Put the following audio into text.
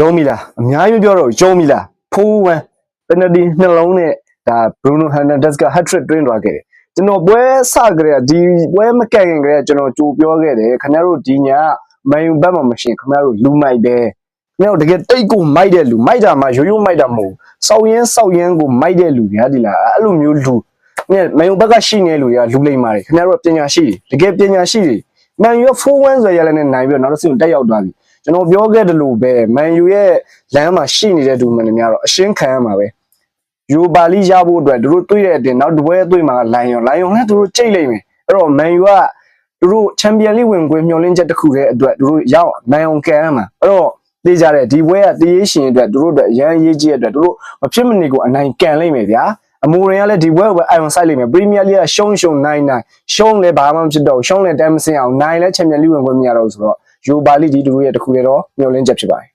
ရုံးမိလားအများကြီးပြောတော့ရုံးမိလားဖိုးဝမ်ပယ်နတီနှလုံးနဲ့ဒါဘရူနိုဟန်နန်ဒက်စ်ကဟတ်ထရစ်တွင်းသွားခဲ့တယ်ကျွန်တော်ပွဲစကြတဲ့ဒီပွဲမကန့်ခင်ကလေးကျွန်တော်ကြိုပြောခဲ့တယ်ခင်ဗျားတို့ဒီညမန်ယူဘက်မှာမရှင်ခင်ဗျားတို့လူမိုက်ပဲခင်ဗျားတို့တကယ်တိတ်ကိုမိုက်တဲ့လူမိုက်တာမှရိုးရိုးမိုက်တာမဟုတ်ဘူးစောက်ရင်စောက်ရင်ကိုမိုက်တဲ့လူညာဒီလားအဲ့လိုမျိုးလူမြဲမန်ယူဘက်ကရှိနေလူတွေကလူလိမ့်ပါတယ်ခင်ဗျားတို့ပညာရှိတွေတကယ်ပညာရှိတွေမန်ယူ4-1ဆိုရလည်းနဲ့နိုင်ပြီးတော့နောက်တစ်ဆင့်တက်ရောက်သွားပြီ ကျွန်တော်ပြောခဲ့တယ်လို့ပဲမန်ယူရဲ့လမ်းမှာရှိနေတဲ့သူမှန်တယ်များတော့အရှင်းခံရမှာပဲယူပါလီရဖို့အတွက်သူတို့တွေးတဲ့အတင်နောက်တစ်ပွဲတွေးမှာလိုင်ယွန်လိုင်ယွန်လည်းသူတို့ကြိတ်လိုက်မယ်အဲ့တော့မန်ယူကသူတို့ချန်ပီယံလိဝင်ခွင့်မျှော်လင့်ချက်တစ်ခုတည်းအတွက်သူတို့ရောက်နိုင်အောင်ကန်ရမှာအဲ့တော့သိကြတယ်ဒီပွဲကတည်ရရှင်အတွက်သူတို့အတွက်အရန်ရေးကြီးတဲ့အတွက်သူတို့မဖြစ်မနေကိုအနိုင်ကန်လိုက်မယ်ဗျာအမိုရင်ကလည်းဒီပွဲကိုပဲအိုင်ွန်ဆိုင်လိုက်မယ်ပရီးမီးယားလိကရှုံးရှုံးနိုင်နိုင်ရှုံးလည်းဘာမှမဖြစ်တော့ဘူးရှုံးလည်းတမ်းမစင်အောင်နိုင်လည်းချန်ပီယံလိဝင်ခွင့်မရတော့ဘူးဆိုတော့ ယူပါလီဒီသူတို့ရဲ့တစ်ခုတည်းတော့မျှော်လင့်ချက်ဖြစ်ပါတယ်